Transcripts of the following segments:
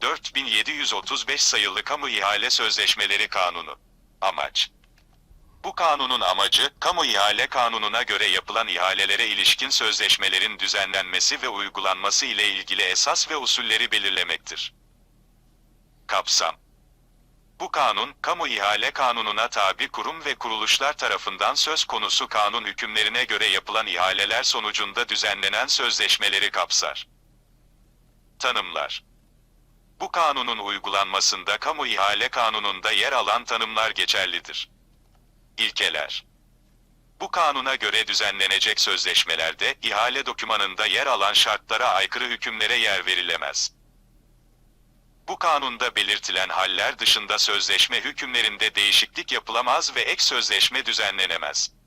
4735 sayılı Kamu İhale Sözleşmeleri Kanunu. Amaç bu kanunun amacı, kamu ihale kanununa göre yapılan ihalelere ilişkin sözleşmelerin düzenlenmesi ve uygulanması ile ilgili esas ve usulleri belirlemektir. Kapsam Bu kanun, kamu ihale kanununa tabi kurum ve kuruluşlar tarafından söz konusu kanun hükümlerine göre yapılan ihaleler sonucunda düzenlenen sözleşmeleri kapsar. Tanımlar Bu kanunun uygulanmasında kamu ihale kanununda yer alan tanımlar geçerlidir. İlkeler Bu kanuna göre düzenlenecek sözleşmelerde, ihale dokümanında yer alan şartlara aykırı hükümlere yer verilemez. Bu kanunda belirtilen haller dışında sözleşme hükümlerinde değişiklik yapılamaz ve ek sözleşme düzenlenemez.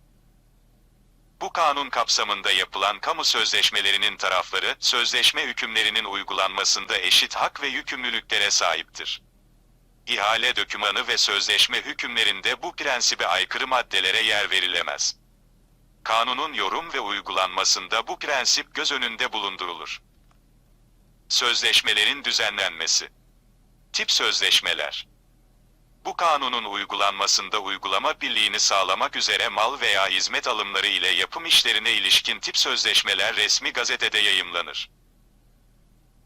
Bu kanun kapsamında yapılan kamu sözleşmelerinin tarafları, sözleşme hükümlerinin uygulanmasında eşit hak ve yükümlülüklere sahiptir. İhale dokümanı ve sözleşme hükümlerinde bu prensibe aykırı maddelere yer verilemez. Kanunun yorum ve uygulanmasında bu prensip göz önünde bulundurulur. Sözleşmelerin düzenlenmesi Tip sözleşmeler Bu kanunun uygulanmasında uygulama birliğini sağlamak üzere mal veya hizmet alımları ile yapım işlerine ilişkin tip sözleşmeler resmi gazetede yayımlanır.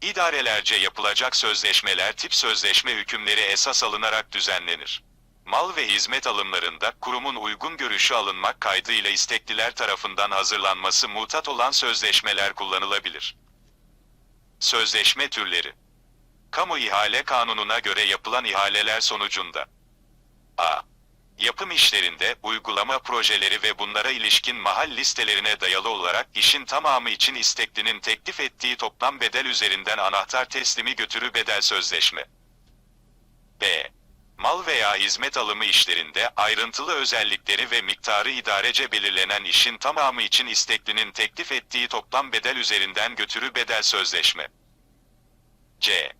İdarelerce yapılacak sözleşmeler tip sözleşme hükümleri esas alınarak düzenlenir. Mal ve hizmet alımlarında kurumun uygun görüşü alınmak kaydıyla istekliler tarafından hazırlanması mutat olan sözleşmeler kullanılabilir. Sözleşme türleri Kamu ihale kanununa göre yapılan ihaleler sonucunda A. Yapım işlerinde uygulama projeleri ve bunlara ilişkin mahal listelerine dayalı olarak işin tamamı için isteklinin teklif ettiği toplam bedel üzerinden anahtar teslimi götürü bedel sözleşme. B. Mal veya hizmet alımı işlerinde ayrıntılı özellikleri ve miktarı idarece belirlenen işin tamamı için isteklinin teklif ettiği toplam bedel üzerinden götürü bedel sözleşme. C.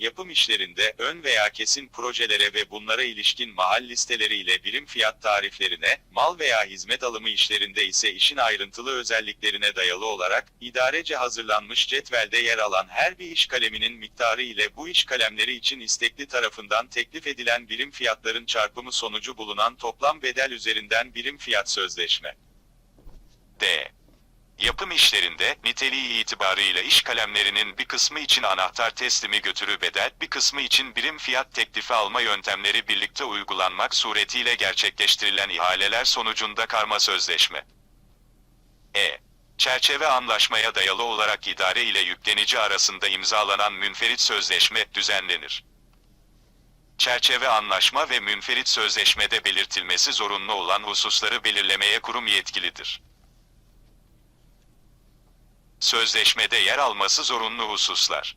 Yapım işlerinde ön veya kesin projelere ve bunlara ilişkin mahal listeleriyle birim fiyat tariflerine, mal veya hizmet alımı işlerinde ise işin ayrıntılı özelliklerine dayalı olarak, idarece hazırlanmış cetvelde yer alan her bir iş kaleminin miktarı ile bu iş kalemleri için istekli tarafından teklif edilen birim fiyatların çarpımı sonucu bulunan toplam bedel üzerinden birim fiyat sözleşme. D. Yapım işlerinde, niteliği itibarıyla iş kalemlerinin bir kısmı için anahtar teslimi götürü bedel, bir kısmı için birim fiyat teklifi alma yöntemleri birlikte uygulanmak suretiyle gerçekleştirilen ihaleler sonucunda karma sözleşme. E. Çerçeve anlaşmaya dayalı olarak idare ile yüklenici arasında imzalanan münferit sözleşme düzenlenir. Çerçeve anlaşma ve münferit sözleşmede belirtilmesi zorunlu olan hususları belirlemeye kurum yetkilidir sözleşmede yer alması zorunlu hususlar.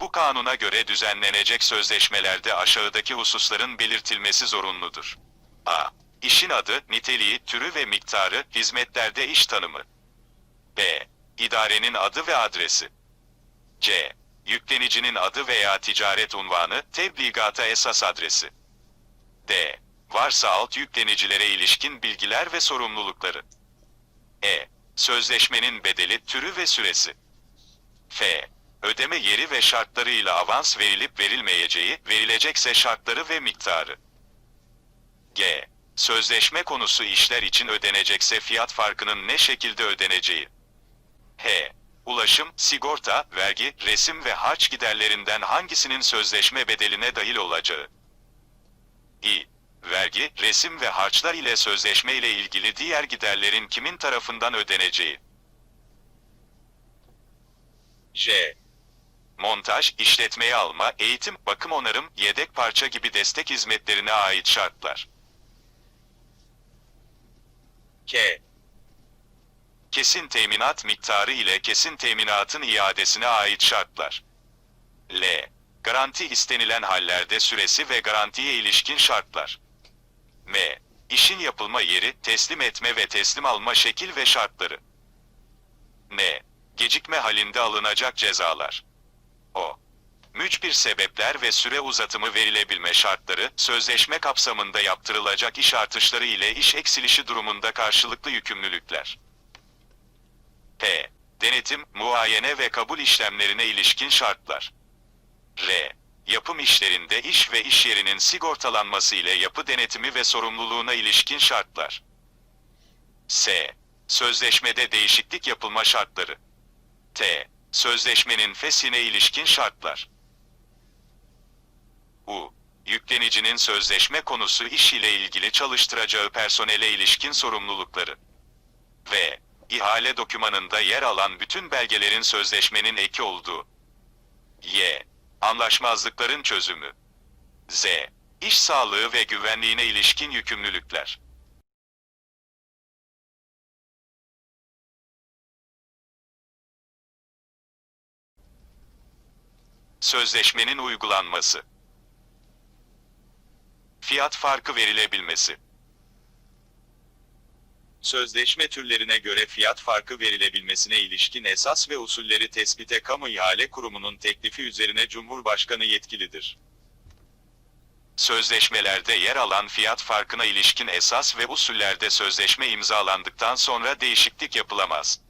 Bu kanuna göre düzenlenecek sözleşmelerde aşağıdaki hususların belirtilmesi zorunludur. A. İşin adı, niteliği, türü ve miktarı, hizmetlerde iş tanımı. B. İdarenin adı ve adresi. C. Yüklenicinin adı veya ticaret unvanı, tebligata esas adresi. D. Varsa alt yüklenicilere ilişkin bilgiler ve sorumlulukları. E. Sözleşmenin bedeli, türü ve süresi. F. Ödeme yeri ve şartlarıyla avans verilip verilmeyeceği, verilecekse şartları ve miktarı. G. Sözleşme konusu işler için ödenecekse fiyat farkının ne şekilde ödeneceği. H. Ulaşım, sigorta, vergi, resim ve harç giderlerinden hangisinin sözleşme bedeline dahil olacağı. İ vergi, resim ve harçlar ile sözleşme ile ilgili diğer giderlerin kimin tarafından ödeneceği. J. Montaj, işletmeye alma, eğitim, bakım onarım, yedek parça gibi destek hizmetlerine ait şartlar. K. Kesin teminat miktarı ile kesin teminatın iadesine ait şartlar. L. Garanti istenilen hallerde süresi ve garantiye ilişkin şartlar. M. İşin yapılma yeri, teslim etme ve teslim alma şekil ve şartları. N. Gecikme halinde alınacak cezalar. O. Mücbir sebepler ve süre uzatımı verilebilme şartları, sözleşme kapsamında yaptırılacak iş artışları ile iş eksilişi durumunda karşılıklı yükümlülükler. P. Denetim, muayene ve kabul işlemlerine ilişkin şartlar. R. Yapım işlerinde iş ve iş yerinin sigortalanması ile yapı denetimi ve sorumluluğuna ilişkin şartlar. S. Sözleşmede değişiklik yapılma şartları. T. Sözleşmenin feshine ilişkin şartlar. U. Yüklenicinin sözleşme konusu iş ile ilgili çalıştıracağı personele ilişkin sorumlulukları. V. İhale dokümanında yer alan bütün belgelerin sözleşmenin eki olduğu. Anlaşmazlıkların çözümü. Z. İş sağlığı ve güvenliğine ilişkin yükümlülükler. Sözleşmenin uygulanması. Fiyat farkı verilebilmesi. Sözleşme türlerine göre fiyat farkı verilebilmesine ilişkin esas ve usulleri tespite Kamu İhale Kurumu'nun teklifi üzerine Cumhurbaşkanı yetkilidir. Sözleşmelerde yer alan fiyat farkına ilişkin esas ve usullerde sözleşme imzalandıktan sonra değişiklik yapılamaz.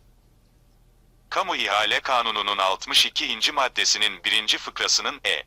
Kamu İhale Kanunu'nun 62. maddesinin 1. fıkrasının e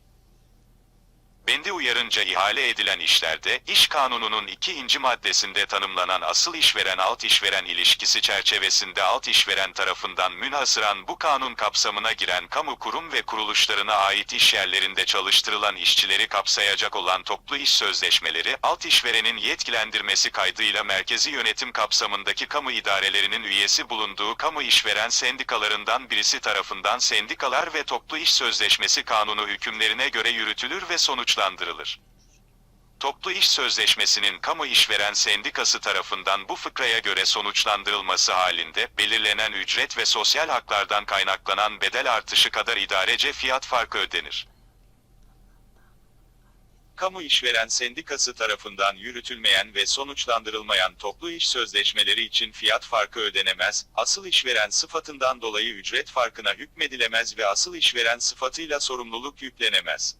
bendi uyarınca ihale edilen işlerde, İş Kanunu'nun ikinci maddesinde tanımlanan asıl işveren alt işveren ilişkisi çerçevesinde alt işveren tarafından münhasıran bu kanun kapsamına giren kamu kurum ve kuruluşlarına ait iş yerlerinde çalıştırılan işçileri kapsayacak olan toplu iş sözleşmeleri, alt işverenin yetkilendirmesi kaydıyla merkezi yönetim kapsamındaki kamu idarelerinin üyesi bulunduğu kamu işveren sendikalarından birisi tarafından sendikalar ve toplu iş sözleşmesi kanunu hükümlerine göre yürütülür ve sonuçlandırılır. Toplu iş sözleşmesinin kamu işveren sendikası tarafından bu fıkraya göre sonuçlandırılması halinde belirlenen ücret ve sosyal haklardan kaynaklanan bedel artışı kadar idarece fiyat farkı ödenir. Kamu işveren sendikası tarafından yürütülmeyen ve sonuçlandırılmayan toplu iş sözleşmeleri için fiyat farkı ödenemez, asıl işveren sıfatından dolayı ücret farkına hükmedilemez ve asıl işveren sıfatıyla sorumluluk yüklenemez.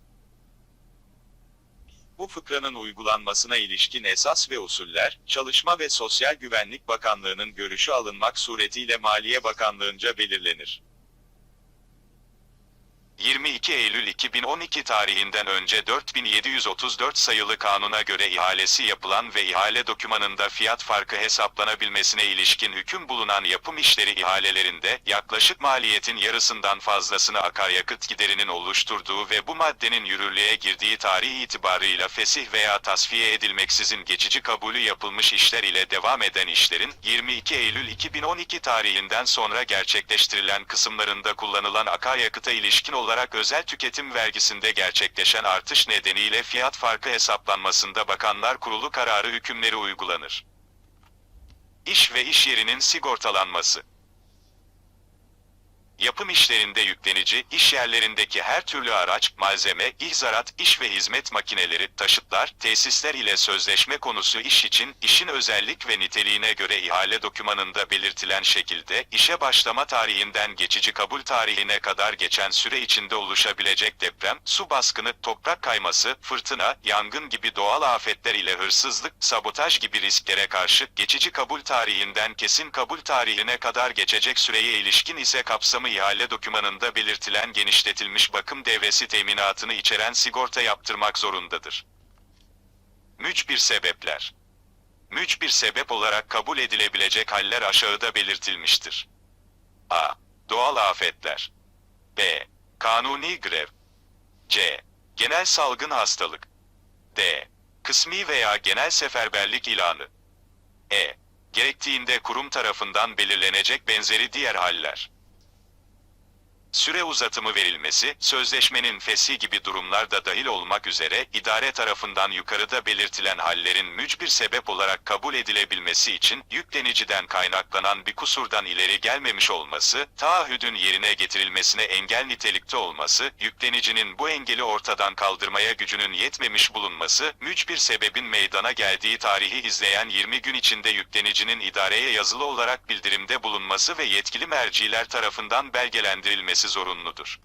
Bu fıkranın uygulanmasına ilişkin esas ve usuller, Çalışma ve Sosyal Güvenlik Bakanlığı'nın görüşü alınmak suretiyle Maliye Bakanlığı'nca belirlenir. 22 Eylül 2012 tarihinden önce 4734 sayılı kanuna göre ihalesi yapılan ve ihale dokümanında fiyat farkı hesaplanabilmesine ilişkin hüküm bulunan yapım işleri ihalelerinde yaklaşık maliyetin yarısından fazlasını akaryakıt giderinin oluşturduğu ve bu maddenin yürürlüğe girdiği tarih itibarıyla fesih veya tasfiye edilmeksizin geçici kabulü yapılmış işler ile devam eden işlerin 22 Eylül 2012 tarihinden sonra gerçekleştirilen kısımlarında kullanılan akaryakıta ilişkin olarak özel tüketim vergisinde gerçekleşen artış nedeniyle fiyat farkı hesaplanmasında Bakanlar Kurulu kararı hükümleri uygulanır. İş ve iş yerinin sigortalanması Yapım işlerinde yüklenici, iş yerlerindeki her türlü araç, malzeme, ihzarat, iş ve hizmet makineleri, taşıtlar, tesisler ile sözleşme konusu iş için, işin özellik ve niteliğine göre ihale dokümanında belirtilen şekilde, işe başlama tarihinden geçici kabul tarihine kadar geçen süre içinde oluşabilecek deprem, su baskını, toprak kayması, fırtına, yangın gibi doğal afetler ile hırsızlık, sabotaj gibi risklere karşı, geçici kabul tarihinden kesin kabul tarihine kadar geçecek süreye ilişkin ise kapsamı ihale dokümanında belirtilen genişletilmiş bakım devresi teminatını içeren sigorta yaptırmak zorundadır. Mücbir sebepler Mücbir sebep olarak kabul edilebilecek haller aşağıda belirtilmiştir. A. Doğal afetler. B. Kanuni grev. C. Genel salgın hastalık. D. Kısmi veya genel seferberlik ilanı. E. Gerektiğinde kurum tarafından belirlenecek benzeri diğer haller. Süre uzatımı verilmesi, sözleşmenin feshi gibi durumlarda dahil olmak üzere, idare tarafından yukarıda belirtilen hallerin mücbir sebep olarak kabul edilebilmesi için, yükleniciden kaynaklanan bir kusurdan ileri gelmemiş olması, taahhüdün yerine getirilmesine engel nitelikte olması, yüklenicinin bu engeli ortadan kaldırmaya gücünün yetmemiş bulunması, mücbir sebebin meydana geldiği tarihi izleyen 20 gün içinde yüklenicinin idareye yazılı olarak bildirimde bulunması ve yetkili merciler tarafından belgelendirilmesi zorunludur.